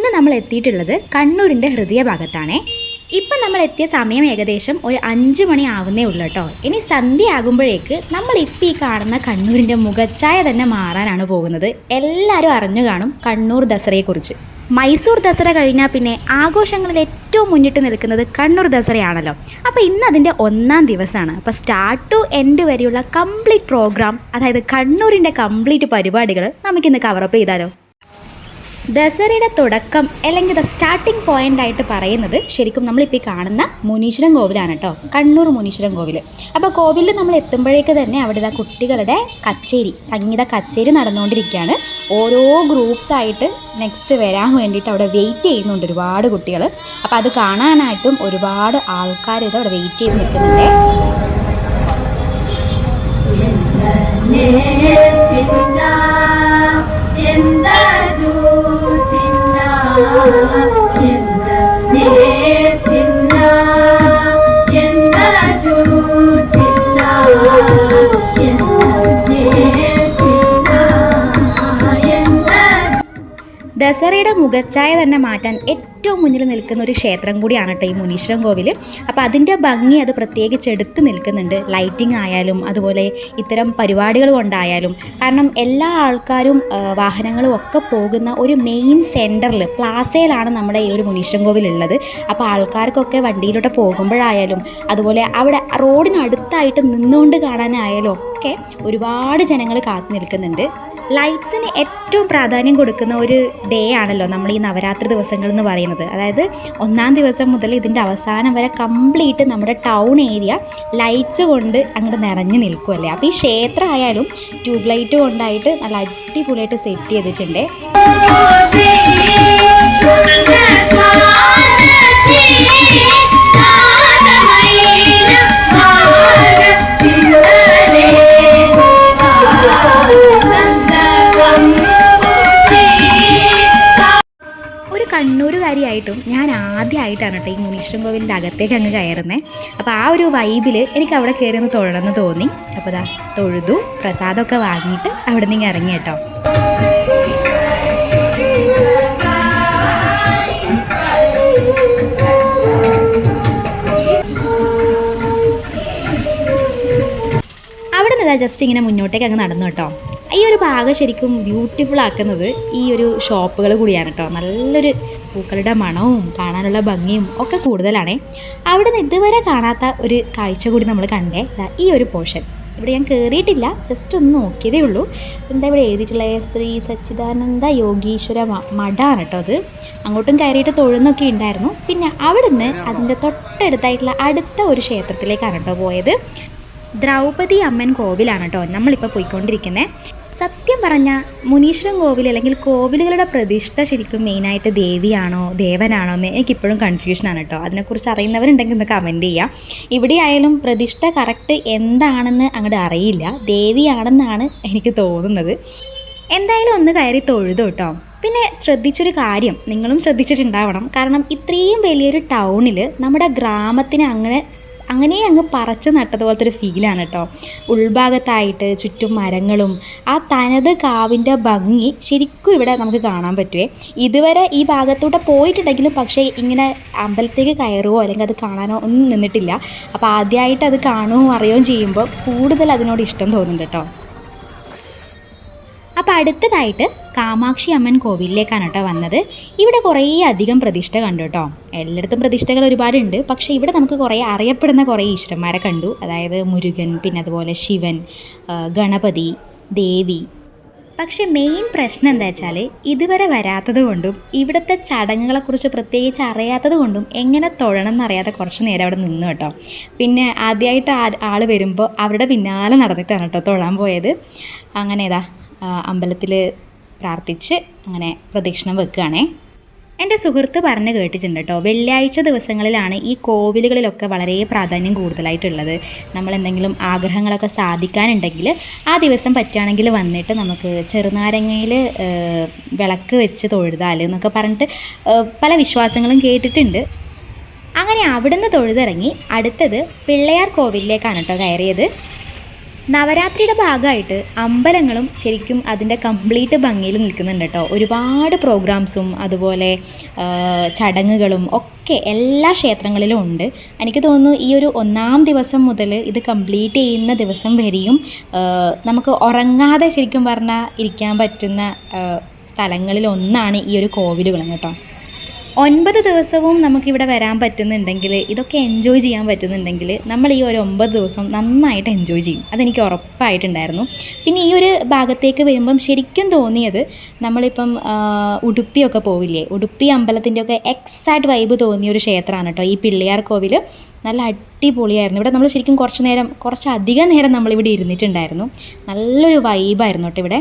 ഇന്ന് നമ്മൾ എത്തിയിട്ടുള്ളത് കണ്ണൂരിന്റെ ഹൃദയഭാഗത്താണേ. ഇപ്പം നമ്മൾ എത്തിയ സമയം ഏകദേശം ഒരു അഞ്ച് മണി ആവുന്നേ ഉള്ളൂ കേട്ടോ. ഇനി സന്ധ്യ ആകുമ്പോഴേക്ക് നമ്മൾ ഇപ്പം ഈ കാണുന്ന കണ്ണൂരിന്റെ മുഖച്ഛായ തന്നെ മാറാനാണ് പോകുന്നത്. എല്ലാവരും അറിഞ്ഞു കാണും കണ്ണൂർ ദസറയെക്കുറിച്ച്. മൈസൂർ ദസറ കഴിഞ്ഞാൽ പിന്നെ ആഘോഷങ്ങളിൽ ഏറ്റവും മുന്നിട്ട് നിൽക്കുന്നത് കണ്ണൂർ ദസറയാണല്ലോ. അപ്പോൾ ഇന്ന് അതിന്റെ ഒന്നാം ദിവസമാണ്. അപ്പോൾ സ്റ്റാർട്ട് ടു എൻഡ് വരെയുള്ള കംപ്ലീറ്റ് പ്രോഗ്രാം അതായത് കണ്ണൂരിന്റെ കംപ്ലീറ്റ് പരിപാടികൾ നമുക്കിന്ന് കവറപ്പ് ചെയ്താലോ? ദസറയുടെ തുടക്കം അല്ലെങ്കിൽ ദ സ്റ്റാർട്ടിംഗ് പോയിന്റ് ആയിട്ട് പറയുന്നത് ശരിക്കും നമ്മളിപ്പോൾ കാണുന്ന മുനീശ്വരൻ കോവിലാണ് കേട്ടോ കണ്ണൂർ മുനീശ്വരൻ കോവിൽ അപ്പോൾ കോവിലിൽ നമ്മൾ എത്തുമ്പോഴേക്ക് തന്നെ അവിടെ ആ കുട്ടികളുടെ കച്ചേരി സംഗീത കച്ചേരി നടന്നുകൊണ്ടിരിക്കുകയാണ്. ഓരോ ഗ്രൂപ്പ്സ് ആയിട്ട് നെക്സ്റ്റ് വരാൻ വേണ്ടിയിട്ട് അവിടെ വെയിറ്റ് ചെയ്യുന്നുണ്ട് ഒരുപാട് കുട്ടികൾ അപ്പോൾ അത് കാണാനായിട്ടും ഒരുപാട് ആൾക്കാർ ഇത് അവിടെ വെയിറ്റ് ചെയ്ത് നിൽക്കുന്നുണ്ട്. ദസറയുടെ മുഖച്ഛായ തന്നെ മാറ്റാൻ ഏറ്റവും മുന്നിൽ നിൽക്കുന്ന ഒരു ക്ഷേത്രം കൂടിയാണ് കേട്ടോ ഈ മുനീശ്വരം കോവിൽ. അപ്പോൾ അതിന്റെ ഭംഗി അത് പ്രത്യേകിച്ച് എടുത്ത് നിൽക്കുന്നുണ്ട്. ലൈറ്റിംഗ് ആയാലും അതുപോലെ ഇത്തരം പരിപാടികൾ കൊണ്ടായാലും. കാരണം എല്ലാ ആൾക്കാരും വാഹനങ്ങളും ഒക്കെ പോകുന്ന ഒരു മെയിൻ സെന്ററിൽ പ്ലാസയിലാണ് നമ്മുടെ ഈ ഒരു മുനീശ്വരം കോവിൽ ഉള്ളത്. അപ്പോൾ ആൾക്കാർക്കൊക്കെ വണ്ടിയിലൂടെ പോകുമ്പോഴായാലും അതുപോലെ അവിടെ റോഡിനടുത്തായിട്ട് നിന്നുകൊണ്ട് കാണാനായാലും ഒക്കെ ഒരുപാട് ജനങ്ങൾ കാത്തു നിൽക്കുന്നുണ്ട്. ലൈറ്റ്സിന് ഏറ്റവും പ്രാധാന്യം കൊടുക്കുന്ന ഒരു ഡേ ആണല്ലോ നമ്മൾ ഈ നവരാത്രി ദിവസങ്ങൾ എന്ന് പറയുന്നത്. അതായത് ഒന്നാം ദിവസം മുതൽ ഇതിന്റെ അവസാനം വരെ കംപ്ലീറ്റ് നമ്മുടെ ടൗൺ ഏരിയ ലൈറ്റ്സ് കൊണ്ട് അങ്ങോട്ട് നിറഞ്ഞു നിൽക്കുമല്ലേ അപ്പോൾ ഈ ക്ഷേത്രം ആയാലും ട്യൂബ് ലൈറ്റ് കൊണ്ടായിട്ട് നല്ല അടിപൊളിയായിട്ട് സെറ്റ് ചെയ്തിട്ടുണ്ട്. ആദ്യമായിട്ടാണ് കേട്ടോ ഈ മുനീശ്വരൻ കോവിലിന്റെ അകത്തേക്ക് അങ്ങ് കയറുന്നത് അപ്പോൾ ആ ഒരു വൈബിൽ എനിക്ക് അവിടെ കയറി ഒന്ന് തൊഴണമെന്ന് തോന്നി. അപ്പോൾ ദാ തൊഴുതു പ്രസാദമൊക്കെ വാങ്ങിയിട്ട് അവിടെ നിന്ന് ഇറങ്ങി കേട്ടോ. ജസ്റ്റ് ഇങ്ങനെ മുന്നോട്ടേക്ക് അങ്ങ് നടന്നു കേട്ടോ. ഈ ഒരു ഭാഗം ശരിക്കും ബ്യൂട്ടിഫുൾ ആക്കുന്നത് ഈ ഒരു ഷോപ്പുകൾ കൂടിയാണ് കേട്ടോ. നല്ലൊരു പൂക്കളുടെ മണവും കാണാനുള്ള ഭംഗിയും ഒക്കെ കൂടുതലാണേ. അവിടെ നിന്ന് ഇതുവരെ കാണാത്ത ഒരു കാഴ്ച കൂടി നമ്മൾ കണ്ടേ. ഈ ഒരു പോർഷൻ. ഇവിടെ ഞാൻ കയറിയിട്ടില്ല ജസ്റ്റ് ഒന്ന് നോക്കിയതേ ഉള്ളൂ. എന്താ ഇവിടെ എഴുതിയിട്ടുള്ളത് ശ്രീ സച്ചിദാനന്ദ യോഗീശ്വര മഠാണ് കേട്ടോ അത്. അങ്ങോട്ടും കയറിയിട്ട് തൊഴുന്നൊക്കെ ഉണ്ടായിരുന്നു. പിന്നെ അവിടുന്ന് അതിന്റെ തൊട്ടടുത്തായിട്ടുള്ള അടുത്ത ഒരു ക്ഷേത്രത്തിലേക്കാണ് കേട്ടോ പോയത്. ദ്രൗപദി അമ്മൻ കോവിലാണ് കേട്ടോ നമ്മളിപ്പോൾ പോയിക്കൊണ്ടിരിക്കുന്നത്. സത്യം പറഞ്ഞാൽ മുനീശ്വരൻ കോവിൽ അല്ലെങ്കിൽ കോവിലുകളുടെ പ്രതിഷ്ഠ ശരിക്കും മെയിനായിട്ട് ദേവിയാണോ ദേവനാണോ എന്ന് എനിക്കിപ്പോഴും കൺഫ്യൂഷനാണ് കേട്ടോ. അതിനെക്കുറിച്ച് അറിയുന്നവരുണ്ടെങ്കിൽ ഒന്ന് കമന്റ് ചെയ്യാം. ഇവിടെ ആയാലും പ്രതിഷ്ഠ കറക്റ്റ് എന്താണെന്ന് അങ്ങോട്ട് അറിയില്ല. ദേവിയാണെന്നാണ് എനിക്ക് തോന്നുന്നത്. എന്തായാലും ഒന്ന് കയറി തൊഴുതു കേട്ടോ. പിന്നെ ശ്രദ്ധിച്ചൊരു കാര്യം. നിങ്ങളും ശ്രദ്ധിച്ചിട്ടുണ്ടാവണം. കാരണം ഇത്രയും വലിയൊരു ടൗണിൽ നമ്മുടെ ഗ്രാമത്തിന് അങ്ങനെ അങ്ങനെ അങ്ങ് പറിച്ച് നട്ടതുപോലത്തെ ഒരു ഫീലാണ് കേട്ടോ ഉൾഭാഗത്തായിട്ട് ചുറ്റും മരങ്ങളും ആ തനത് കാവിന്റെ ഭംഗി ശരിക്കും ഇവിടെ നമുക്ക് കാണാൻ പറ്റുമേ ഇതുവരെ ഈ ഭാഗത്തൂടെ പോയിട്ടുണ്ടെങ്കിലും പക്ഷേ ഇങ്ങനെ അമ്പലത്തേക്ക് കയറുകയോ അല്ലെങ്കിൽ അത് കാണാനോ ഒന്നും നിന്നിട്ടില്ല. അപ്പോൾ ആദ്യമായിട്ട് അത് കാണുകയും അറിയുകയും ചെയ്യുമ്പോൾ കൂടുതൽ അതിനോട് ഇഷ്ടം തോന്നുന്നുണ്ട് കേട്ടോ അപ്പോൾ അടുത്തതായിട്ട് കാമാക്ഷി അമ്മൻ കോവിലിലേക്കാണ് കേട്ടോ വന്നത്. ഇവിടെ കുറേ അധികം പ്രതിഷ്ഠ കണ്ടു കേട്ടോ. എല്ലായിടത്തും പ്രതിഷ്ഠകൾ ഒരുപാടുണ്ട്. പക്ഷേ ഇവിടെ നമുക്ക് കുറേ അറിയപ്പെടുന്ന കുറേ ഈശ്വരന്മാരെ കണ്ടു. അതായത് മുരുകൻ പിന്നെ അതുപോലെ ശിവൻ ഗണപതി ദേവി. പക്ഷേ മെയിൻ പ്രശ്നം എന്താ വെച്ചാൽ ഇതുവരെ വരാത്തത് കൊണ്ടും ഇവിടുത്തെ ചടങ്ങുകളെക്കുറിച്ച് പ്രത്യേകിച്ച് അറിയാത്തത് കൊണ്ടും എങ്ങനെ തൊഴണം എന്നറിയാതെ കുറച്ച് നേരം അവിടെ നിന്നു കേട്ടോ. പിന്നെ ആദ്യമായിട്ട് ആൾ വരുമ്പോൾ അവരുടെ പിന്നാലെ നടന്നിട്ടാണ് കേട്ടോ തൊഴാൻ പോയത്. അങ്ങനെ ഇതാ. അമ്പലത്തിൽ പ്രാർത്ഥിച്ച് അങ്ങനെ പ്രദക്ഷിണം വെക്കുകയാണേ. എന്റെ സുഹൃത്ത് പറഞ്ഞ് കേട്ടിട്ടുണ്ട് കേട്ടോ വെള്ളിയാഴ്ച ദിവസങ്ങളിലാണ് ഈ കോവിലുകളിലൊക്കെ വളരെ പ്രാധാന്യം കൂടുതലായിട്ടുള്ളത്. നമ്മൾ എന്തെങ്കിലും ആഗ്രഹങ്ങളൊക്കെ സാധിക്കാനുണ്ടെങ്കിൽ ആ ദിവസം പറ്റുകയാണെങ്കിൽ വന്നിട്ട് നമുക്ക് ചെറുനാരങ്ങയിൽ വിളക്ക് വെച്ച് തൊഴുതാൽ എന്നൊക്കെ പറഞ്ഞിട്ട് പല വിശ്വാസങ്ങളും കേട്ടിട്ടുണ്ട്. അങ്ങനെ അവിടുന്ന് തൊഴുതിറങ്ങി അടുത്തത് പിള്ളയാർ കോവിലിലേക്കാണ് കേട്ടോ കയറിയത്. നവരാത്രിയുടെ ഭാഗമായിട്ട് അമ്പലങ്ങളും ശരിക്കും അതിന്റെ കംപ്ലീറ്റ് ഭംഗിയിൽ നിൽക്കുന്നുണ്ട് കേട്ടോ. ഒരുപാട് പ്രോഗ്രാംസും അതുപോലെ ചടങ്ങുകളും ഒക്കെ എല്ലാ ക്ഷേത്രങ്ങളിലും ഉണ്ട്. എനിക്ക് തോന്നുന്നു ഈ ഒരു ഒന്നാം ദിവസം മുതൽ ഇത് കംപ്ലീറ്റ് ചെയ്യുന്ന ദിവസം വരെയും നമുക്ക് ഉറങ്ങാതെ ശരിക്കും പറഞ്ഞാൽ ഇരിക്കാൻ പറ്റുന്ന സ്ഥലങ്ങളിൽ ഒന്നാണ് ഈ ഒരു കോവിലുകളും കേട്ടോ. ഒൻപത് ദിവസവും നമുക്കിവിടെ വരാൻ പറ്റുന്നുണ്ടെങ്കിൽ ഇതൊക്കെ എൻജോയ് ചെയ്യാൻ പറ്റുന്നുണ്ടെങ്കിൽ നമ്മൾ ഈ ഒരു ഒമ്പത് ദിവസം നന്നായിട്ട് എൻജോയ് ചെയ്യും. അതെനിക്ക് ഉറപ്പായിട്ടുണ്ടായിരുന്നു. പിന്നെ ഈ ഒരു ഭാഗത്തേക്ക് വരുമ്പം ശരിക്കും തോന്നിയത് നമ്മളിപ്പം ഉടുപ്പിയൊക്കെ പോവില്ലേ? ഉടുപ്പി അമ്പലത്തിന്റെയൊക്കെ എക്സാക്ട് വൈബ് തോന്നിയ ഒരു ക്ഷേത്രമാണ് കേട്ടോ. ഈ പിള്ളിയാർ കോവിൽ നല്ല അടിപൊളിയായിരുന്നു. ഇവിടെ നമ്മൾ ശരിക്കും കുറച്ച് നേരം കുറച്ച് അധികം നേരം നമ്മളിവിടെ ഇരുന്നിട്ടുണ്ടായിരുന്നു. നല്ലൊരു വൈബായിരുന്നു കേട്ടോ ഇവിടെ.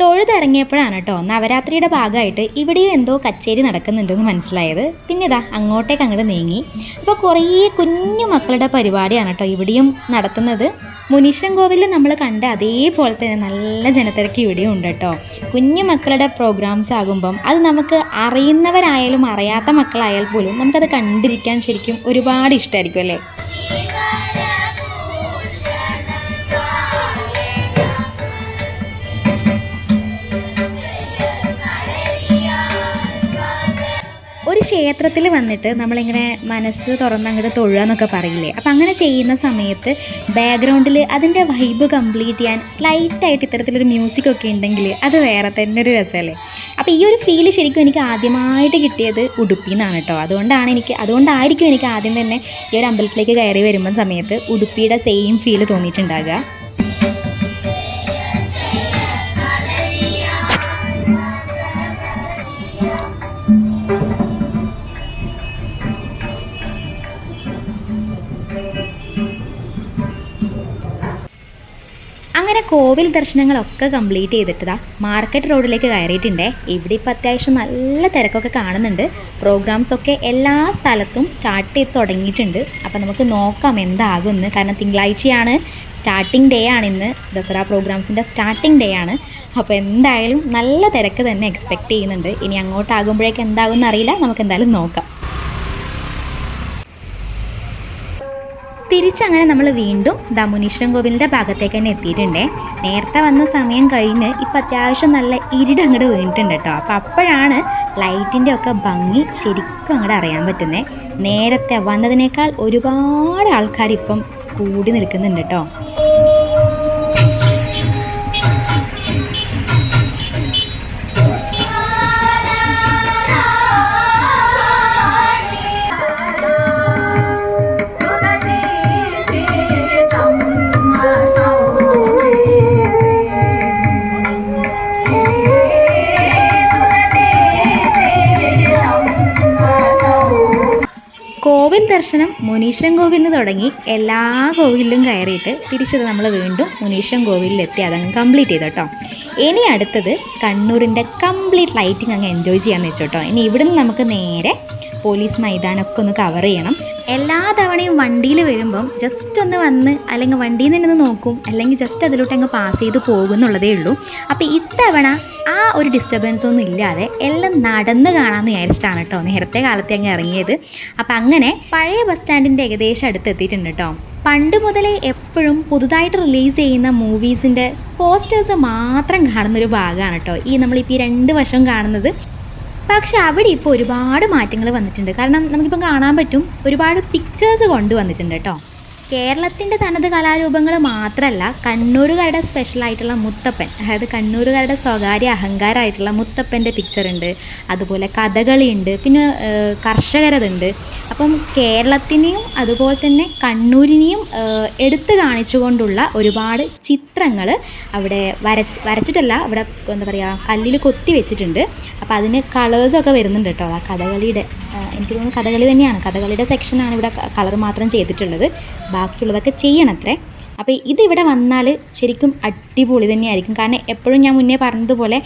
തൊഴുതിറങ്ങിയപ്പോഴാണ് കേട്ടോ നവരാത്രിയുടെ ഭാഗമായിട്ട് ഇവിടെയും എന്തോ കച്ചേരി നടക്കുന്നുണ്ടെന്ന് മനസ്സിലായത്. പിന്നെ ഇതാ അങ്ങോട്ടേക്ക് അങ്ങോട്ട് നീങ്ങി. അപ്പോൾ കുറേ കുഞ്ഞു മക്കളുടെ പരിപാടിയാണ് കേട്ടോ ഇവിടെയും നടത്തുന്നത്. മുനീശ്വരൻ കോവിലിൽ നമ്മൾ കണ്ട അതേപോലെ തന്നെ നല്ല ജനത്തിരക്ക് ഇവിടെയും ഉണ്ട് കേട്ടോ. കുഞ്ഞു മക്കളുടെ പ്രോഗ്രാംസ് ആകുമ്പം അത് നമുക്ക് അറിയുന്നവരായാലും അറിയാത്ത മക്കളായാൽ പോലും നമുക്കത് കണ്ടിരിക്കാൻ ശരിക്കും ഒരുപാട് ഇഷ്ടമായിരിക്കും അല്ലേ? ഒരു ക്ഷേത്രത്തിൽ വന്നിട്ട് നമ്മളിങ്ങനെ മനസ്സ് തുറന്ന് അങ്ങോട്ട് തൊഴുക എന്നൊക്കെ പറയില്ലേ? അപ്പം അങ്ങനെ ചെയ്യുന്ന സമയത്ത് ബാക്ക്ഗ്രൗണ്ടിൽ അതിന്റെ വൈബ് കംപ്ലീറ്റ് ചെയ്യാൻ ലൈറ്റായിട്ട് ഇത്തരത്തിലൊരു മ്യൂസിക് ഒക്കെ ഉണ്ടെങ്കിൽ അത് വേറെ തന്നെ ഒരു രസമല്ലേ അപ്പോൾ ഈ ഒരു ഫീൽ ശരിക്കും എനിക്ക് ആദ്യമായിട്ട് കിട്ടിയത് ഉടുപ്പിയിൽ നിന്നാണ് കേട്ടോ അതുകൊണ്ടാണ് എനിക്ക് അതുകൊണ്ടായിരിക്കും എനിക്ക് ആദ്യം തന്നെ ഈ ഒരു അമ്പലത്തിലേക്ക് കയറി വരുമ്പോൾ സമയത്ത് ഉടുപ്പിയുടെ സെയിം ഫീൽ തോന്നിയിട്ടുണ്ടാകുക കോവിൽ ദർശനങ്ങളൊക്കെ കംപ്ലീറ്റ് ചെയ്തിട്ടതാ. മാർക്കറ്റ് റോഡിലേക്ക് കയറിയിട്ടുണ്ടേ. ഇവിടെ ഇപ്പോൾ അത്യാവശ്യം നല്ല തിരക്കൊക്കെ കാണുന്നുണ്ട്. പ്രോഗ്രാംസ് ഒക്കെ എല്ലാ സ്ഥലത്തും സ്റ്റാർട്ട് ചെയ്ത് തുടങ്ങിയിട്ടുണ്ട്. അപ്പോൾ നമുക്ക് നോക്കാം എന്താകുമെന്ന് കാരണം തിങ്കളാഴ്ചയാണ് സ്റ്റാർട്ടിംഗ് ഡേ ആണ് ഇന്ന്. ദസറ പ്രോഗ്രാംസിന്റെ സ്റ്റാർട്ടിംഗ് ഡേ ആണ്. അപ്പോൾ എന്തായാലും നല്ല തിരക്ക് തന്നെ എക്സ്പെക്റ്റ് ചെയ്യുന്നുണ്ട്. ഇനി അങ്ങോട്ടാകുമ്പോഴേക്ക് എന്താകും എന്നറിയില്ല നമുക്ക് എന്തായാലും നോക്കാം. തിരിച്ചങ്ങനെ നമ്മൾ വീണ്ടും ദമുനീശ്വരൻ മുനീശ്വരൻ കോവിലിന്റെ ഭാഗത്തേക്ക് തന്നെ എത്തിയിട്ടുണ്ടേ. നേരത്തെ വന്ന സമയം കഴിഞ്ഞ് ഇപ്പം അത്യാവശ്യം നല്ല ഇരുട് അങ്ങോട്ട് വീണിട്ടുണ്ട് കേട്ടോ. അപ്പോൾ അപ്പോഴാണ് ലൈറ്റിന്റെ ഒക്കെ ഭംഗി ശരിക്കും അങ്ങോട്ട് അറിയാൻ പറ്റുന്നത് നേരത്തെ വന്നതിനേക്കാൾ ഒരുപാട് ആൾക്കാർ ഇപ്പം കൂടി നിൽക്കുന്നുണ്ട് കേട്ടോ. ദർശനം മുനീശ്വരൻ കോവിലിൽ നിന്ന് തുടങ്ങി എല്ലാ കോവിലിലും കയറിയിട്ട് തിരിച്ചത് നമ്മൾ വീണ്ടും മുനീശ്വരൻ കോവിലിലെത്തി അതങ്ങ് കംപ്ലീറ്റ് ചെയ്തു കേട്ടോ. ഇനി അടുത്തത് കണ്ണൂരിന്റെ കംപ്ലീറ്റ് ലൈറ്റിംഗ് അങ്ങ് എൻജോയ് ചെയ്യാമെന്ന് വെച്ചോട്ടോ ഇനി ഇവിടുന്ന് നമുക്ക് നേരെ പോലീസ് മൈതാനമൊക്കെ ഒന്ന് കവർ ചെയ്യണം. എല്ലാ തവണയും വണ്ടിയിൽ വരുമ്പം ജസ്റ്റ് ഒന്ന് വന്ന് അല്ലെങ്കിൽ വണ്ടിയിൽ നിന്ന് നോക്കും. അല്ലെങ്കിൽ ജസ്റ്റ് അതിലോട്ട് അങ്ങ് പാസ് ചെയ്ത് പോകുന്നുള്ളതേ ഉള്ളൂ. അപ്പോൾ ഇത്തവണ ആ ഒരു ഡിസ്റ്റർബൻസ് ഒന്നും ഇല്ലാതെ എല്ലാം നടന്ന് കാണാമെന്ന് വിചാരിച്ചിട്ടാണ് കേട്ടോ നേരത്തെ കാലത്തെ അങ്ങ് ഇറങ്ങിയത്. അപ്പം അങ്ങനെ പഴയ ബസ് സ്റ്റാൻഡിന്റെ ഏകദേശം അടുത്ത് എത്തിയിട്ടുണ്ട് കേട്ടോ പണ്ട് മുതലേ എപ്പോഴും പുതുതായിട്ട് റിലീസ് ചെയ്യുന്ന മൂവീസിന്റെ പോസ്റ്റേഴ്സ് മാത്രം കാണുന്നൊരു ഭാഗമാണ് കേട്ടോ ഈ നമ്മളിപ്പോൾ ഈ രണ്ട് വശം കാണുന്നത്. പക്ഷെ അവിടെ ഇപ്പോൾ ഒരുപാട് മാറ്റങ്ങൾ വന്നിട്ടുണ്ട്. കാരണം നമുക്കിപ്പം കാണാൻ പറ്റും ഒരുപാട് പിക്ചേഴ്സ് കൊണ്ടുവന്നിട്ടുണ്ട് കേട്ടോ. കേരളത്തിന്റെ തനത് കലാരൂപങ്ങൾ മാത്രമല്ല കണ്ണൂരുകാരുടെ സ്പെഷ്യലായിട്ടുള്ള മുത്തപ്പൻ അതായത് കണ്ണൂരുകാരുടെ സ്വകാര്യ അഹങ്കാരമായിട്ടുള്ള മുത്തപ്പന്റെ പിക്ചർ ഉണ്ട്. അതുപോലെ കഥകളിയുണ്ട് പിന്നെ കർഷകരതുണ്ട്. അപ്പം കേരളത്തിനെയും അതുപോലെ തന്നെ കണ്ണൂരിനെയും എടുത്തു കാണിച്ചുകൊണ്ടുള്ള ഒരുപാട് ചിത്രങ്ങൾ അവിടെ വരച്ച് വരച്ചിട്ടല്ല അവിടെ എന്താ പറയുക കല്ലിൽ കൊത്തി വെച്ചിട്ടുണ്ട്. അപ്പോൾ അതിന് കളേഴ്സൊക്കെ വരുന്നുണ്ട് കേട്ടോ. ആ കഥകളിയുടെ എനിക്ക് തോന്നുന്നു കഥകളി തന്നെയാണ്. കഥകളിയുടെ സെക്ഷനാണ് ഇവിടെ കളർ മാത്രം ചെയ്തിട്ടുള്ളത്. ബാക്കിയുള്ളതൊക്കെ ചെയ്യണത്രേ. അപ്പോൾ ഇതിവിടെ വന്നാൽ ശരിക്കും അടിപൊളി തന്നെയായിരിക്കും. കാരണം എപ്പോഴും ഞാൻ മുന്നേ പറഞ്ഞതുപോലെ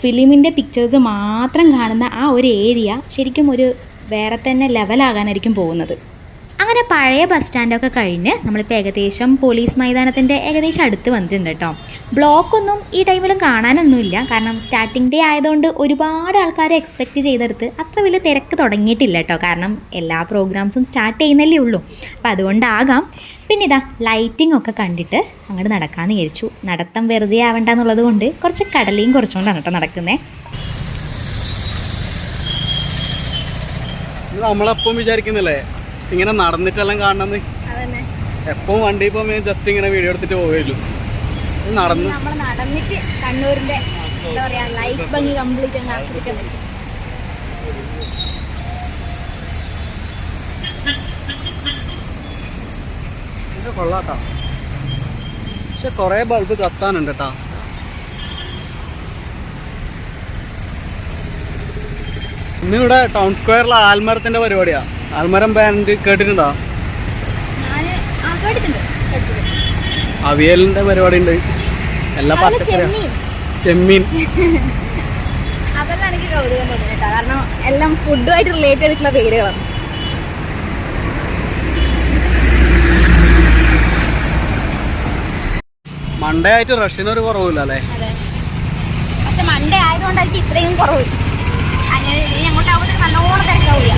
ഫിലിമിന്റെ പിക്ചേഴ്സ് മാത്രം കാണുന്ന ആ ഒരു ഏരിയ ശരിക്കും ഒരു വേറെ തന്നെ ലെവലാകാനായിരിക്കും പോകുന്നത്. അങ്ങനെ പഴയ ബസ് സ്റ്റാൻഡൊക്കെ കഴിഞ്ഞ് നമ്മളിപ്പോൾ ഏകദേശം പോലീസ് മൈതാനത്തിന്റെ ഏകദേശം അടുത്ത് വന്നിട്ടുണ്ട് കേട്ടോ. ബ്ലോക്കൊന്നും ഈ ടൈമിലും കാണാനൊന്നുമില്ല. കാരണം സ്റ്റാർട്ടിംഗ് ഡേ ആയതുകൊണ്ട് ഒരുപാട് ആൾക്കാരെ എക്സ്പെക്റ്റ് ചെയ്തെടുത്ത് അത്ര വലിയ തിരക്ക് തുടങ്ങിയിട്ടില്ല കേട്ടോ. കാരണം എല്ലാ പ്രോഗ്രാംസും സ്റ്റാർട്ട് ചെയ്യുന്നല്ലേ ഉള്ളൂ. അപ്പം അതുകൊണ്ടാകാം. പിന്നെ ഇതാ ലൈറ്റിംഗ് ഒക്കെ കണ്ടിട്ട് അങ്ങോട്ട് നടക്കാമെന്ന് വിചാരിച്ചു. നടത്തം വെറുതെ ആവണ്ട എന്നുള്ളത് കൊണ്ട് കുറച്ച് കടലയും കുറച്ചുകൊണ്ടാണ് കേട്ടോ നടക്കുന്നത് നമ്മളപ്പം വിചാരിക്കുന്നില്ലേ? ഇങ്ങനെ നടന്നിട്ടെല്ലാം കാണണമെന്ന് എപ്പം വണ്ടി പോകുമ്പോൾ ജസ്റ്റ് ഇങ്ങനെ വീഡിയോ എടുത്തിട്ട് പോവുകയുള്ളൂ. നടന്നു. നടന്നിട്ട് കണ്ണൂരിന്റെ എന്താ പറയുക ലൈഫ് ഭംഗി കംപ്ലീറ്റ് അങ്ങ് ആസ്വദിക്കാൻ വെച്ചു ഇത് കൊള്ളാട്ടാ. പക്ഷെ കൊറേ ബൾബ് കത്താനുണ്ട് കേട്ടാ ഇന്നിവിടെ ടൗൺ സ്ക്വയറിലെ ആൽമരത്തിന്റെ പരിപാടിയാ. ആൽമരം ബാൻഡ് കേട്ടിട്ടുണ്ടോ. അവിയലിന്റെ പരിപാടി ഉണ്ട് എല്ലാ അതുപോലെ പച്ചക്കറി ചെമ്മീൻ. അതെല്ലാം എനിക്ക് കൗതുകം കാരണം എല്ലാം ഫുഡുമായിട്ട് റിലേറ്റ് ചെയ്തിട്ടുള്ള പേരുകളാണ്. മൺഡേ ആയിട്ട് ഒരു കുറവില്ല അല്ലേ പക്ഷെ മൺഡേ ആയതുകൊണ്ടായിരിക്കും ഇത്രയും കുറവ് അങ്ങനെ ഇനി അങ്ങോട്ടാകുമ്പോഴത്തേക്ക് നല്ലോണം തിരക്കാവില്ല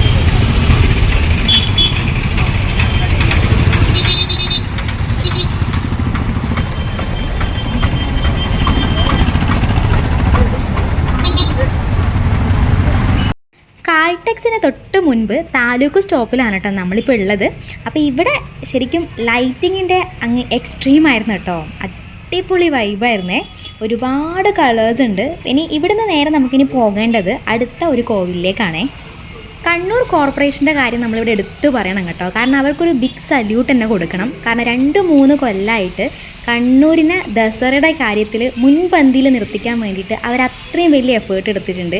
കാൾടെക്സിന് തൊട്ട് മുൻപ് താലൂക്ക് സ്റ്റോപ്പിലാണ് കേട്ടോ നമ്മളിപ്പോൾ ഉള്ളത്. അപ്പോൾ ഇവിടെ ശരിക്കും ലൈറ്റിങ്ങിന്റെ അങ്ങ് എക്സ്ട്രീം ആയിരുന്നു കേട്ടോ. അടിപൊളി വൈബായിരുന്നേ ഒരുപാട് കളേഴ്സ് ഉണ്ട്. ഇനി ഇവിടുന്ന് നേരെ നമുക്കിനി പോകേണ്ടത് അടുത്ത ഒരു കോവിലിലേക്കാണേ. കണ്ണൂർ കോർപ്പറേഷന്റെ കാര്യം നമ്മളിവിടെ എടുത്തു പറയണം കേട്ടോ. കാരണം അവർക്കൊരു ബിഗ് സല്യൂട്ട് തന്നെ കൊടുക്കണം. കാരണം രണ്ട് മൂന്ന് കൊല്ലമായിട്ട് കണ്ണൂരിനെ ദസറയുടെ കാര്യത്തിൽ മുൻപന്തിയിൽ നിർത്തിക്കാൻ വേണ്ടിയിട്ട് അവർ അത്രയും വലിയ എഫേർട്ട് എടുത്തിട്ടുണ്ട്.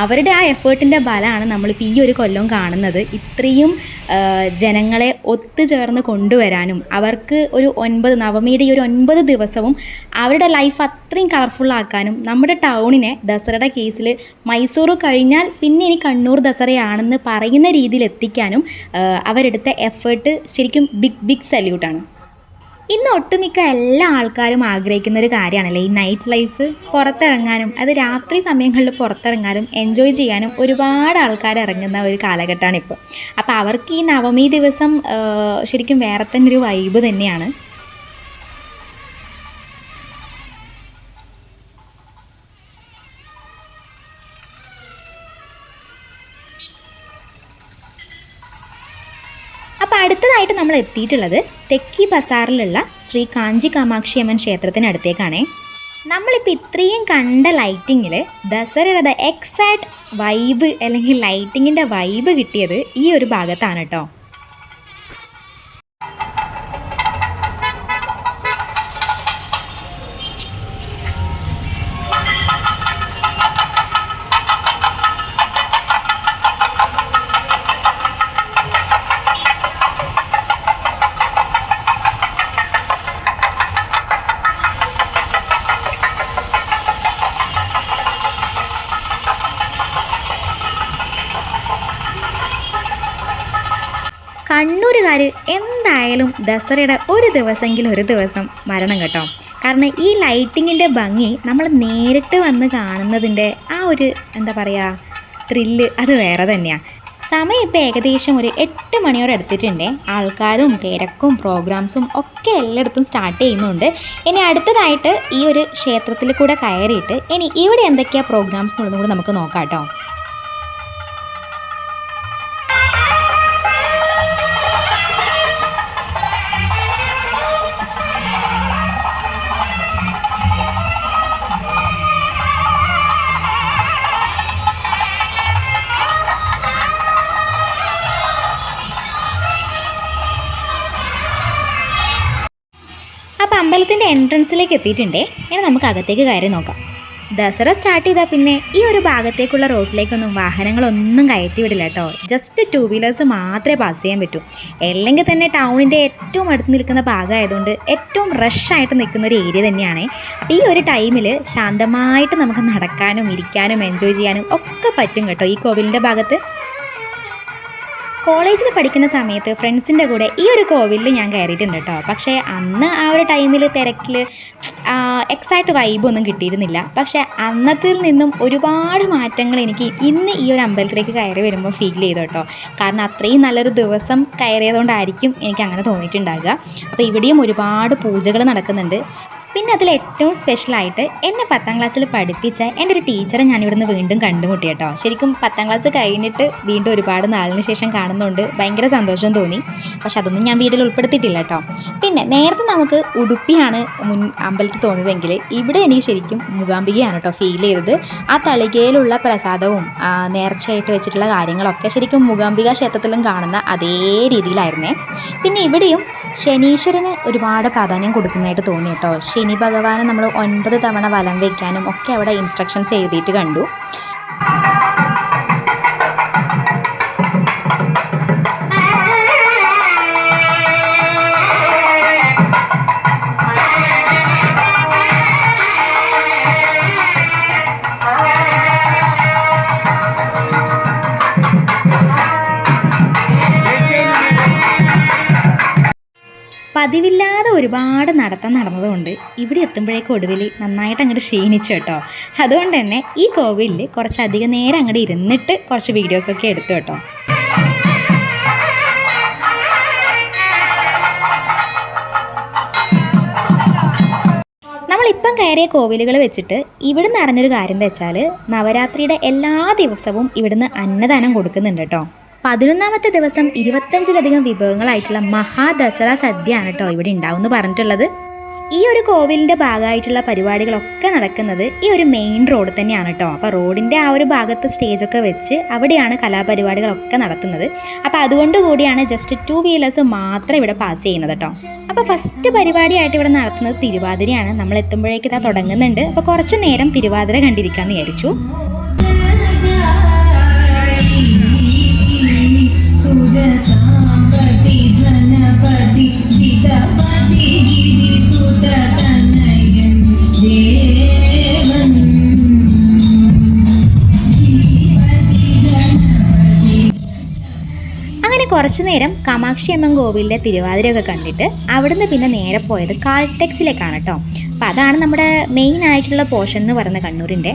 അവരുടെ ആ എഫേർട്ടിന്റെ ഫലമാണ് നമ്മളിപ്പോൾ ഈ ഒരു കൊല്ലം കാണുന്നത്. ഇത്രയും ജനങ്ങളെ ഒത്തുചേർന്ന് കൊണ്ടുവരാനും അവർക്ക് ഒരു ഒൻപത് നവമിയുടെ ഈ ഒരു ഒൻപത് ദിവസവും അവരുടെ ലൈഫ് അത്രയും കളർഫുള്ളാക്കാനും നമ്മുടെ ടൗണിനെ ദസറയുടെ കേസിൽ മൈസൂർ കഴിഞ്ഞാൽ പിന്നെ ഇനി കണ്ണൂർ ദസറയാണെന്ന് പറയുന്ന രീതിയിൽ എത്തിക്കാനും അവരെടുത്ത എഫേർട്ട് ശരിക്കും ബിഗ് ബിഗ് സല്യൂട്ടാണ് ഇന്ന് ഒട്ടുമിക്ക എല്ലാ ആൾക്കാരും ആഗ്രഹിക്കുന്ന ഒരു കാര്യമാണല്ലേ ഈ നൈറ്റ് ലൈഫ് പുറത്തിറങ്ങാനും അത് രാത്രി സമയങ്ങളിൽ പുറത്തിറങ്ങാനും എൻജോയ് ചെയ്യാനും ഒരുപാട് ആൾക്കാർ ഇറങ്ങുന്ന ഒരു കാലഘട്ടമാണ് ഇപ്പോൾ അപ്പോൾ അവർക്ക് ഈ നവമി ദിവസം ശരിക്കും വേറെ തന്നെ ഒരു വൈബ് തന്നെയാണ്. അടുത്തതായിട്ട് നമ്മൾ എത്തിയിട്ടുള്ളത് തെക്കി ബസാറിലുള്ള ശ്രീ കാഞ്ചി കാമാക്ഷി അമ്മൻ ക്ഷേത്രത്തിനടുത്തേക്കാണേ നമ്മളിപ്പോൾ ഇത്രയും കണ്ട ലൈറ്റിങ്ങിൽ ദസറയുടെ എക്സാക്ട് വൈബ് അല്ലെങ്കിൽ ലൈറ്റിങ്ങിന്റെ വൈബ് കിട്ടിയത് ഈ ഒരു ഭാഗത്താണ് കേട്ടോ കണ്ണൂരുകാർ എന്തായാലും ദസറയുടെ ഒരു ദിവസമെങ്കിലും ഒരു ദിവസം മരണം കേട്ടോ. കാരണം ഈ ലൈറ്റിങ്ങിന്റെ ഭംഗി നമ്മൾ നേരിട്ട് വന്ന് കാണുന്നതിന്റെ ആ ഒരു എന്താ പറയുക ത്രില്ല് അത് വേറെ തന്നെയാണ് സമയം ഇപ്പോൾ ഏകദേശം ഒരു എട്ട് മണിയോടെ എടുത്തിട്ടുണ്ട്. ആൾക്കാരും തിരക്കും പ്രോഗ്രാംസും ഒക്കെ എല്ലായിടത്തും സ്റ്റാർട്ട് ചെയ്യുന്നുണ്ട്. ഇനി അടുത്തതായിട്ട് ഈ ഒരു ക്ഷേത്രത്തിൽ കൂടെ കയറിയിട്ട് ഇനി ഇവിടെ എന്തൊക്കെയാണ് പ്രോഗ്രാംസ് എന്നുള്ളതും കൂടി നമുക്ക് നോക്കാം കേട്ടോ. എൻട്രൻസിലേക്ക് എത്തിയിട്ടുണ്ടേ ഇനി നമുക്ക് അകത്തേക്ക് കയറി നോക്കാം. ദസറ സ്റ്റാർട്ട് ചെയ്താൽ പിന്നെ ഈ ഒരു ഭാഗത്തേക്കുള്ള റോഡിലേക്കൊന്നും വാഹനങ്ങളൊന്നും കയറ്റി വിടില്ല കേട്ടോ. ജസ്റ്റ് ടൂ വീലേഴ്സ് മാത്രമേ പാസ് ചെയ്യാൻ പറ്റൂ. അല്ലെങ്കിൽ തന്നെ ടൗണിന്റെ ഏറ്റവും അടുത്ത് നിൽക്കുന്ന ഭാഗമായതുകൊണ്ട് ഏറ്റവും റഷായിട്ട് നിൽക്കുന്ന ഒരു ഏരിയ തന്നെയാണ്. അപ്പോൾ ഈ ഒരു ടൈമിൽ ശാന്തമായിട്ട് നമുക്ക് നടക്കാനും ഇരിക്കാനും എൻജോയ് ചെയ്യാനും ഒക്കെ പറ്റും കേട്ടോ ഈ കോവിലിന്റെ ഭാഗത്ത്. കോളേജിൽ പഠിക്കുന്ന സമയത്ത് ഫ്രണ്ട്സിന്റെ കൂടെ ഈ ഒരു കോവിലിൽ ഞാൻ കയറിയിട്ടുണ്ട് കേട്ടോ. പക്ഷേ അന്ന് ആ ഒരു ടൈമിൽ തിരക്കിൽ എക്സാക്ട് വൈബൊന്നും കിട്ടിയിരുന്നില്ല. പക്ഷേ അന്നത്തിൽ നിന്നും ഒരുപാട് മാറ്റങ്ങൾ എനിക്ക് ഇന്ന് ഈ ഒരു അമ്പലത്തിലേക്ക് കയറി വരുമ്പോൾ ഫീൽ ചെയ്തു കേട്ടോ. കാരണം അത്രയും നല്ലൊരു ദിവസം കയറിയതുകൊണ്ടായിരിക്കും എനിക്ക് അങ്ങനെ തോന്നിയിട്ടുണ്ടാകുക അപ്പോൾ ഇവിടെയും ഒരുപാട് പൂജകൾ നടക്കുന്നുണ്ട്. പിന്നെ അതിൽ ഏറ്റവും സ്പെഷ്യലായിട്ട് എന്നെ പത്താം ക്ലാസ്സിൽ പഠിപ്പിച്ച എന്റെ ഒരു ടീച്ചറെ ഞാൻ ഇവിടുന്ന് വീണ്ടും കണ്ടുമുട്ടി കേട്ടോ. ശരിക്കും പത്താം ക്ലാസ് കഴിഞ്ഞിട്ട് വീണ്ടും ഒരുപാട് നാളിന് ശേഷം കാണുന്നതുകൊണ്ട് ഭയങ്കര സന്തോഷം തോന്നി. പക്ഷെ അതൊന്നും ഞാൻ വീട്ടിൽ ഉൾപ്പെടുത്തിയിട്ടില്ല കേട്ടോ. പിന്നെ നേരത്തെ നമുക്ക് ഉടുപ്പിയാണ് മുൻ അമ്പലത്തിൽ തോന്നിയതെങ്കിൽ ഇവിടെ എനിക്ക് ശരിക്കും മുഖാംബികയാണ് കേട്ടോ ഫീൽ ചെയ്തത്. ആ തളികയിലുള്ള പ്രസാദവും നേർച്ചയായിട്ട് വെച്ചിട്ടുള്ള കാര്യങ്ങളൊക്കെ ശരിക്കും മുഖാംബിക ക്ഷേത്രത്തിലും കാണുന്ന അതേ രീതിയിലായിരുന്നേ. പിന്നെ ഇവിടെയും ശനീശ്വരന് ഒരുപാട് പ്രാധാന്യം കൊടുക്കുന്നതായിട്ട് തോന്നി കേട്ടോ. ശനി ഭഗവാനെ നമ്മൾ ഒൻപത് തവണ വലം വയ്ക്കാനും ഒക്കെ അവിടെ ഇൻസ്ട്രക്ഷൻസ് എഴുതിയിട്ട് കണ്ടു. പതിവില്ലാതെ ഒരുപാട് നടത്തം നടന്നതുകൊണ്ട് ഇവിടെ എത്തുമ്പോഴേക്കും ഒടുവിൽ നന്നായിട്ട് അങ്ങോട്ട് ക്ഷീണിച്ചു കേട്ടോ. അതുകൊണ്ട് തന്നെ ഈ കോവിലിൽ കുറച്ചധികം നേരം അങ്ങോട്ട് ഇരുന്നിട്ട് കുറച്ച് വീഡിയോസൊക്കെ എടുത്തു കേട്ടോ. നമ്മളിപ്പം കയറിയ കോവിലുകൾ വെച്ചിട്ട് ഇവിടുന്ന് അറിഞ്ഞൊരു കാര്യം എന്താ വെച്ചാൽ നവരാത്രിയുടെ എല്ലാ ദിവസവും ഇവിടുന്ന് അന്നദാനം കൊടുക്കുന്നുണ്ട് കേട്ടോ. പതിനൊന്നാമത്തെ ദിവസം ഇരുപത്തഞ്ചിലധികം വിഭവങ്ങളായിട്ടുള്ള മഹാദസറ സദ്യയാണ് കേട്ടോ ഇവിടെ ഉണ്ടാവും എന്ന് പറഞ്ഞിട്ടുള്ളത്. ഈ ഒരു കോവിലിന്റെ ഭാഗമായിട്ടുള്ള പരിപാടികളൊക്കെ നടക്കുന്നത് ഈ ഒരു മെയിൻ റോഡ് തന്നെയാണ് കേട്ടോ അപ്പോൾ റോഡിന്റെ ആ ഒരു ഭാഗത്ത് സ്റ്റേജൊക്കെ വെച്ച് അവിടെയാണ് കലാപരിപാടികളൊക്കെ നടത്തുന്നത്. അപ്പോൾ അതുകൊണ്ട് കൂടിയാണ് ജസ്റ്റ് ടു വീലേഴ്സ് മാത്രം ഇവിടെ പാസ് ചെയ്യുന്നത് കേട്ടോ അപ്പോൾ ഫസ്റ്റ് പരിപാടിയായിട്ട് ഇവിടെ നടത്തുന്നത് തിരുവാതിരയാണ്. നമ്മൾ എത്തുമ്പോഴേക്ക് ഇതാ തുടങ്ങുന്നുണ്ട്. അപ്പോൾ കുറച്ച് നേരം തിരുവാതിര കണ്ടിരിക്കാമെന്ന് വിചാരിച്ചു. കുറച്ച് നേരം കാമാക്ഷി അമ്മൻ കോവിലിലെ തിരുവാതിരയൊക്കെ കണ്ടിട്ട് അവിടുന്ന് പിന്നെ നേരെ പോയത് കാൾടെക്സിലേക്കാണ് കേട്ടോ അപ്പോൾ അതാണ് നമ്മുടെ മെയിൻ ആയിട്ടുള്ള പോർഷൻ എന്ന് പറയുന്നത് കണ്ണൂരിന്റെ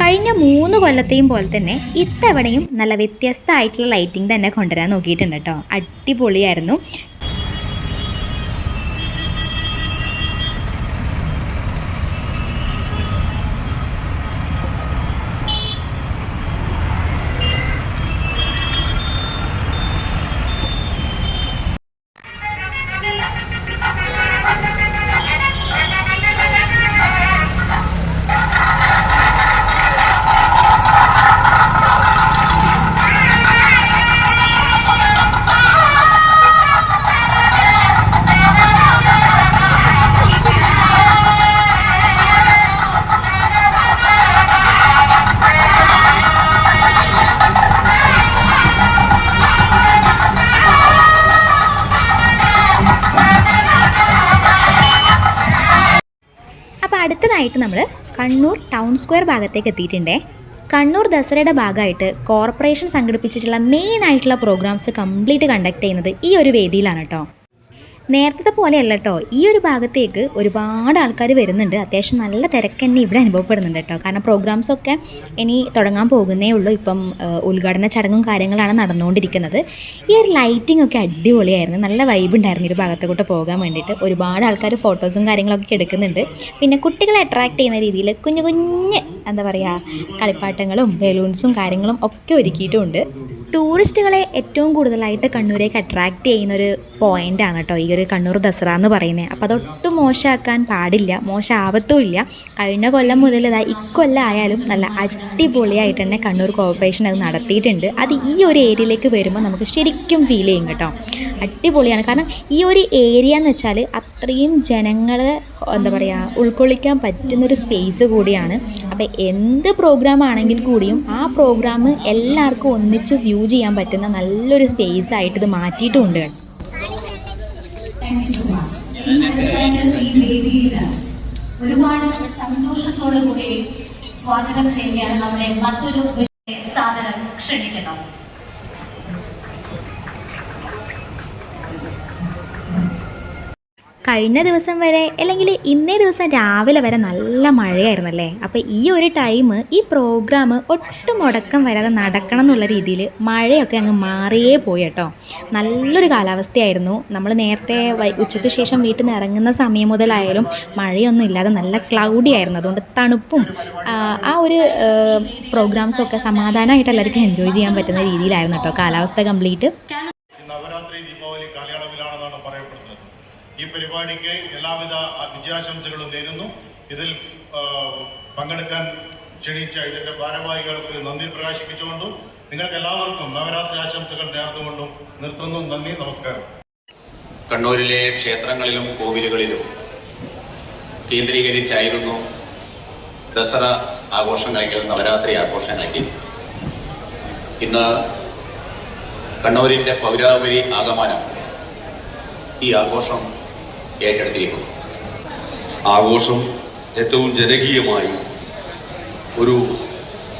കഴിഞ്ഞ മൂന്ന് കൊല്ലത്തെയും പോലെ തന്നെ ഇത്തവണയും നല്ല വ്യത്യസ്തമായിട്ടുള്ള ലൈറ്റിംഗ് തന്നെ കൊണ്ടുവരാൻ നോക്കിയിട്ടുണ്ട് കേട്ടോ അടിപൊളിയായിരുന്നു. സ്ക്വയർ ഭാഗത്തേക്ക് എത്തിയിട്ടുണ്ടേ. കണ്ണൂർ ദസറയുടെ ഭാഗമായിട്ട് കോർപ്പറേഷൻ സംഘടിപ്പിച്ചിട്ടുള്ള മെയിൻ ആയിട്ടുള്ള പ്രോഗ്രാംസ് കംപ്ലീറ്റ് കണ്ടക്ട് ചെയ്യുന്നത് ഈ ഒരു വേദിയിലാണ് കേട്ടോ. നേരത്തെ പോലെയല്ല കേട്ടോ ഈ ഒരു ഭാഗത്തേക്ക് ഒരുപാട് ആൾക്കാർ വരുന്നുണ്ട്. അത്യാവശ്യം നല്ല തിരക്ക് തന്നെ ഇവിടെ അനുഭവപ്പെടുന്നുണ്ട് കേട്ടോ കാരണം പ്രോഗ്രാംസൊക്കെ ഇനി തുടങ്ങാൻ പോകുന്നേ ഉള്ളൂ. ഇപ്പം ഉദ്ഘാടന ചടങ്ങും കാര്യങ്ങളാണ് നടന്നുകൊണ്ടിരിക്കുന്നത്. ഈ ഒരു ലൈറ്റിംഗ് ഒക്കെ അടിപൊളിയായിരുന്നു. നല്ല വൈബ് ഉണ്ടായിരുന്നു ഒരു ഭാഗത്തോട്ട് പോകാൻ വേണ്ടിയിട്ട്. ഒരുപാട് ആൾക്കാർ ഫോട്ടോസും കാര്യങ്ങളൊക്കെ എടുക്കുന്നുണ്ട്. പിന്നെ കുട്ടികളെ അട്രാക്ട് ചെയ്യുന്ന രീതിയിൽ കുഞ്ഞു കുഞ്ഞ് എന്താ പറയുക കളിപ്പാട്ടങ്ങളും ബലൂൺസും കാര്യങ്ങളും ഒക്കെ ഒരുക്കിയിട്ടുമുണ്ട് ടൂറിസ്റ്റുകളെ ഏറ്റവും കൂടുതലായിട്ട് കണ്ണൂരേക്ക് അട്രാക്റ്റ് ചെയ്യുന്ന ഒരു പോയിന്റാണ് കേട്ടോ ഈ ഒരു കണ്ണൂർ ദസറ എന്ന് പറയുന്നത് അപ്പോൾ അതൊട്ടും മോശമാക്കാൻ പാടില്ല മോശമാവത്തും ഇല്ല കഴിഞ്ഞ കൊല്ലം മുതൽ ഇതാ ഇക്കൊല്ലം ആയാലും നല്ല അടിപൊളിയായിട്ട് തന്നെ കണ്ണൂർ കോർപ്പറേഷൻ അത് നടത്തിയിട്ടുണ്ട്. അത് ഈ ഒരു ഏരിയയിലേക്ക് വരുമ്പോൾ നമുക്ക് ശരിക്കും ഫീൽ ചെയ്യും കേട്ടോ. അടിപൊളിയാണ്. കാരണം ഈ ഒരു ഏരിയ എന്ന് വെച്ചാൽ അത്രയും ജനങ്ങൾ എന്താ പറയുക ഉൾക്കൊള്ളിക്കാൻ പറ്റുന്നൊരു സ്പേസ് കൂടിയാണ്. അപ്പോൾ എന്ത് പ്രോഗ്രാം ആണെങ്കിൽ കൂടിയും ആ പ്രോഗ്രാം എല്ലാവർക്കും ഒന്നിച്ച് വ്യൂ ചെയ്യാൻ പറ്റുന്ന നല്ലൊരു സ്പേസ് ആയിട്ട് ഇത് മാറ്റിയിട്ടുണ്ട്. ഒരുപാട് സന്തോഷത്തോടു കൂടി സ്വാഗതം ചെയ്യുകയാണ് നമ്മുടെ മറ്റൊരു സാധനം ക്ഷണിക്കുന്നു കഴിഞ്ഞ ദിവസം വരെ അല്ലെങ്കിൽ ഇന്നേ ദിവസം രാവിലെ വരെ നല്ല മഴയായിരുന്നല്ലേ? അപ്പോൾ ഈ ഒരു ടൈം ഈ പ്രോഗ്രാം ഒട്ടും മുടക്കം വരാതെ നടക്കണം എന്നുള്ള രീതിയിൽ മഴയൊക്കെ അങ്ങ് മാറിയേ പോയി കേട്ടോ. നല്ലൊരു കാലാവസ്ഥയായിരുന്നു. നമ്മൾ നേരത്തെ ഉച്ചയ്ക്ക് ശേഷം വീട്ടിൽ നിന്ന് ഇറങ്ങുന്ന സമയം മുതലായാലും മഴയൊന്നും ഇല്ലാതെ നല്ല ക്ലൗഡി ആയിരുന്നു. അതുകൊണ്ട് തണുപ്പും ആ, ഒരു പ്രോഗ്രാംസും ഒക്കെ സമാധാനമായിട്ട് എല്ലാവർക്കും എൻജോയ് ചെയ്യാൻ പറ്റുന്ന രീതിയിലായിരുന്നു കേട്ടോ. കാലാവസ്ഥ കംപ്ലീറ്റ് നവരാത്രി ഈ പരിപാടിക്ക് എല്ലാവിധ വിജയാശംസകളും നേരുന്നു. ഇതിൽ പങ്കെടുക്കാൻ ക്ഷണിച്ച ഇതിന്റെ ഭാരവാഹികൾക്ക് നന്ദി പ്രകാശിപ്പിച്ചുകൊണ്ടും നിങ്ങൾക്ക് എല്ലാവർക്കും നവരാത്രി ആശംസകൾ നേർന്നുകൊണ്ടും നിർത്തുന്നു. നന്ദി നമസ്കാരം. കണ്ണൂരിലെ ക്ഷേത്രങ്ങളിലും കോവിലുകളിലും കേന്ദ്രീകരിച്ചായിരുന്നു ദസറ ആഘോഷങ്ങളെങ്കിൽ നവരാത്രി ആഘോഷങ്ങളെങ്കിൽ ഇന്ന് കണ്ണൂരിന്റെ പൗരാവലി ആഗമനം ഈ ആഘോഷം ഏറ്റെടുത്തിരിക്കുന്നു. ആഘോഷം ഏറ്റവും ജനകീയമായി ഒരു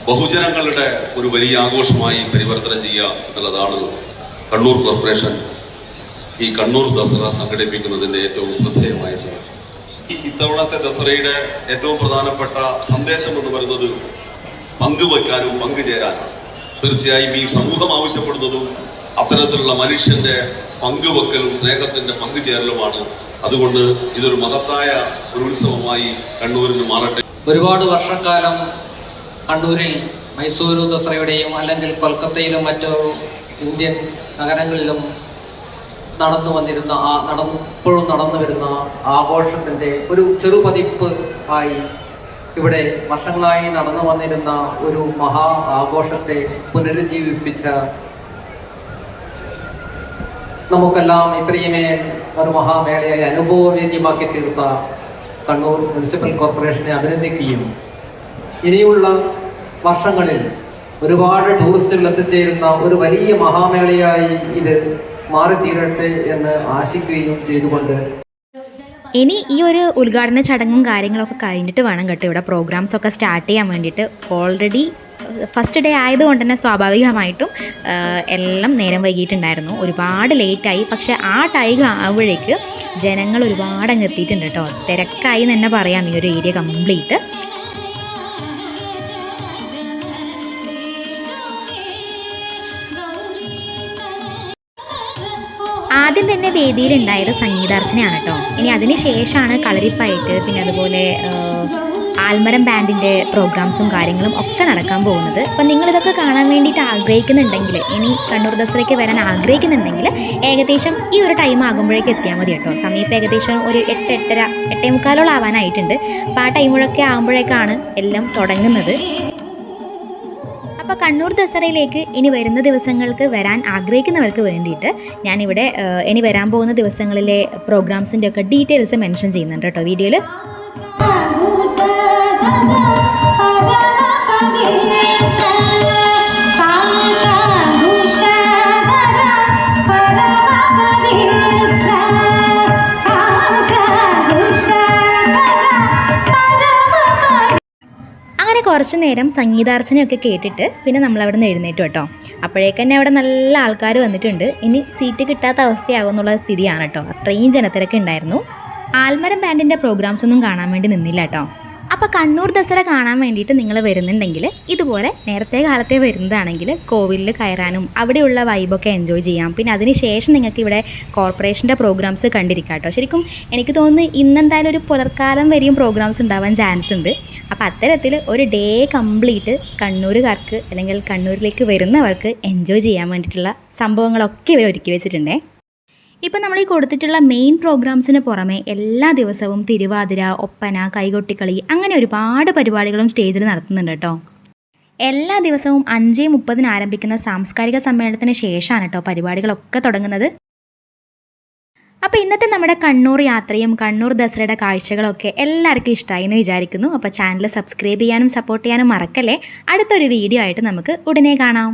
ബഹുജനങ്ങളുടെ ഒരു വലിയ ആഘോഷമായി പരിവർത്തനം ചെയ്യുക എന്നുള്ളതാണ് കണ്ണൂർ കോർപ്പറേഷൻ ഈ കണ്ണൂർ ദസറ സംഘടിപ്പിക്കുന്നതിന്റെ ഏറ്റവും ശ്രദ്ധേയമായ സംഗതി ഈ ഇത്തവണത്തെ ദസറയുടെ ഏറ്റവും പ്രധാനപ്പെട്ട സന്ദേശം എന്ന് പറയുന്നത് പങ്കുവയ്ക്കാനും പങ്കുചേരാനും തീർച്ചയായും ഈ സമൂഹം ആവശ്യപ്പെടുന്നതും അത്തരത്തിലുള്ള മനുഷ്യന്റെ പങ്കുവെക്കലും സ്നേഹത്തിന്റെ പങ്കുചേരലുമാണ് അതുകൊണ്ട് ഇതൊരു മഹത്തായ ഒരു ഉത്സവമായി കണ്ണൂരിൽ മാറട്ടെ. ഒരുപാട് വർഷക്കാലം കണ്ണൂരിൽ മൈസൂരു ദസറയുടെയും അല്ലെങ്കിൽ കൊൽക്കത്തയിലും മറ്റു ഇന്ത്യൻ നഗരങ്ങളിലും നടന്നു വന്നിരുന്ന ആ നടന്നു ഇപ്പോഴും നടന്നു വരുന്ന ആഘോഷത്തിന്റെ ഒരു ചെറുപതിപ്പ് ആയി ഇവിടെ വർഷങ്ങളായി നടന്നു വന്നിരുന്ന ഒരു മഹാ ആഘോഷത്തെ പുനരുജ്ജീവിപ്പിച്ച നമുക്കെല്ലാം ഇത്രയുമേ ഒരു മഹാമേളയായി അനുഭവവേദ്യമാക്കി തീർത്ത കണ്ണൂർ മുനിസിപ്പൽ കോർപ്പറേഷനെ അഭിനന്ദിക്കുകയും ഇനിയുള്ള വർഷങ്ങളിൽ ഒരുപാട് ടൂറിസ്റ്റുകൾ എത്തിച്ചേരുന്ന ഒരു വലിയ മഹാമേളയായി ഇത് മാറിത്തീരട്ടെ എന്ന് ആശിക്കുകയും ചെയ്തുകൊണ്ട് ഇനി ഈ ഒരു ഉദ്ഘാടന ചടങ്ങും കാര്യങ്ങളൊക്കെ കഴിഞ്ഞിട്ട് വേണം കേട്ടോ. ഇവിടെ പ്രോഗ്രാംസ് ഒക്കെ സ്റ്റാർട്ട് ചെയ്യാൻ വേണ്ടിയിട്ട്. ഓൾറെഡി ഫസ്റ്റ് ഡേ ആയതുകൊണ്ട് തന്നെ സ്വാഭാവികമായിട്ടും എല്ലാം നേരം വൈകിയിട്ടുണ്ടായിരുന്നു. ഒരുപാട് ലേറ്റായി പക്ഷെ ആ ടൈം ആവുമ്പോഴേക്ക് ജനങ്ങൾ ഒരുപാട് അങ്ങ് എത്തിയിട്ടുണ്ട് കേട്ടോ. തിരക്കായി തന്നെ പറയാം ഈ ഒരു ഏരിയ കംപ്ലീറ്റ് ആദ്യം തന്നെ വേദിയിലുണ്ടായത് സംഗീതാർച്ചനയാണ് കേട്ടോ. ഇനി അതിന് ശേഷമാണ് കളരിപ്പായിട്ട് പിന്നെ അതുപോലെ ആൽമരം ബാൻഡിന്റെ പ്രോഗ്രാംസും കാര്യങ്ങളും ഒക്കെ നടക്കാൻ പോകുന്നത്. അപ്പം നിങ്ങളിതൊക്കെ കാണാൻ വേണ്ടിയിട്ട് ആഗ്രഹിക്കുന്നുണ്ടെങ്കിൽ ഇനി കണ്ണൂർ ദസറയ്ക്ക് വരാൻ ആഗ്രഹിക്കുന്നുണ്ടെങ്കിൽ ഏകദേശം ഈ ഒരു ടൈം ആകുമ്പോഴേക്ക് എത്തിയാൽ മതി കേട്ടോ. സമീപം ഏകദേശം ഒരു എട്ട് എട്ടര എട്ടേ മുക്കാലോളം ആവാനായിട്ടുണ്ട്. അപ്പോൾ ആ ടൈമിലൊക്കെ ആകുമ്പോഴേക്കാണ് എല്ലാം തുടങ്ങുന്നത്. അപ്പോൾ കണ്ണൂർ ദസറയിലേക്ക് ഇനി വരുന്ന ദിവസങ്ങൾക്ക് വരാൻ ആഗ്രഹിക്കുന്നവർക്ക് വേണ്ടിയിട്ട് ഞാനിവിടെ ഇനി വരാൻ പോകുന്ന ദിവസങ്ങളിലെ പ്രോഗ്രാംസിന്റെ ഒക്കെ ഡീറ്റെയിൽസ് മെൻഷൻ ചെയ്യുന്നുണ്ട് കേട്ടോ. വീഡിയോയിൽ കുറച്ച് നേരം സംഗീതാർച്ചനയൊക്കെ കേട്ടിട്ട് പിന്നെ നമ്മൾ അവിടെ നിന്ന് എഴുന്നേറ്റ് കേട്ടോ. അപ്പോഴേക്ക് തന്നെ അവിടെ നല്ല ആൾക്കാർ വന്നിട്ടുണ്ട്. ഇനി സീറ്റ് കിട്ടാത്ത അവസ്ഥയാകും എന്നുള്ള സ്ഥിതിയാണ് കേട്ടോ. അത്രയും ജനത്തിരക്ക് ഉണ്ടായിരുന്നു ആൽമരം ബാൻഡിന്റെ പ്രോഗ്രാംസ് ഒന്നും കാണാൻ വേണ്ടി നിന്നില്ല കേട്ടോ അപ്പോൾ കണ്ണൂർ ദസറ കാണാൻ വേണ്ടിയിട്ട് നിങ്ങൾ വരുന്നുണ്ടെങ്കിൽ ഇതുപോലെ നേരത്തെ കാലത്തെ വരുന്നതാണെങ്കിൽ കോവിലിൽ കയറാനും അവിടെയുള്ള വൈബൊക്കെ എൻജോയ് ചെയ്യാം. പിന്നെ അതിന് ശേഷം നിങ്ങൾക്ക് ഇവിടെ കോർപ്പറേഷന്റെ പ്രോഗ്രാംസ് കണ്ടിരിക്കാം കേട്ടോ ശരിക്കും എനിക്ക് തോന്നുന്നു ഇന്നെന്തായാലും ഒരു പുലർക്കാലം വരെയും പ്രോഗ്രാംസ് ഉണ്ടാവാൻ ചാൻസ് ഉണ്ട്. അപ്പോൾ അത്തരത്തിൽ ഒരു ഡേ കംപ്ലീറ്റ് കണ്ണൂരുകാർക്ക് അല്ലെങ്കിൽ കണ്ണൂരിലേക്ക് വരുന്നവർക്ക് എൻജോയ് ചെയ്യാൻ വേണ്ടിയിട്ടുള്ള സംഭവങ്ങളൊക്കെ ഇവർ ഒരുക്കി വെച്ചിട്ടുണ്ടേ. ഇപ്പം നമ്മൾ ഈ കൊടുത്തിട്ടുള്ള മെയിൻ പ്രോഗ്രാംസിന് പുറമെ എല്ലാ ദിവസവും തിരുവാതിര ഒപ്പന കൈകൊട്ടിക്കളി അങ്ങനെ ഒരുപാട് പരിപാടികളും സ്റ്റേജിൽ നടത്തുന്നുണ്ട് കേട്ടോ. എല്ലാ ദിവസവും അഞ്ച് മുപ്പതിന് ആരംഭിക്കുന്ന സാംസ്കാരിക സമ്മേളനത്തിന് ശേഷമാണ് കേട്ടോ പരിപാടികളൊക്കെ തുടങ്ങുന്നത്. അപ്പോൾ ഇന്നത്തെ നമ്മുടെ കണ്ണൂർ യാത്രയും കണ്ണൂർ ദസറയുടെ കാഴ്ചകളൊക്കെ എല്ലാവർക്കും ഇഷ്ടമായി എന്ന് വിചാരിക്കുന്നു. അപ്പോൾ ചാനൽ സബ്സ്ക്രൈബ് ചെയ്യാനും സപ്പോർട്ട് ചെയ്യാനും മറക്കല്ലേ? അടുത്തൊരു വീഡിയോ ആയിട്ട് നമുക്ക് ഉടനെ കാണാം.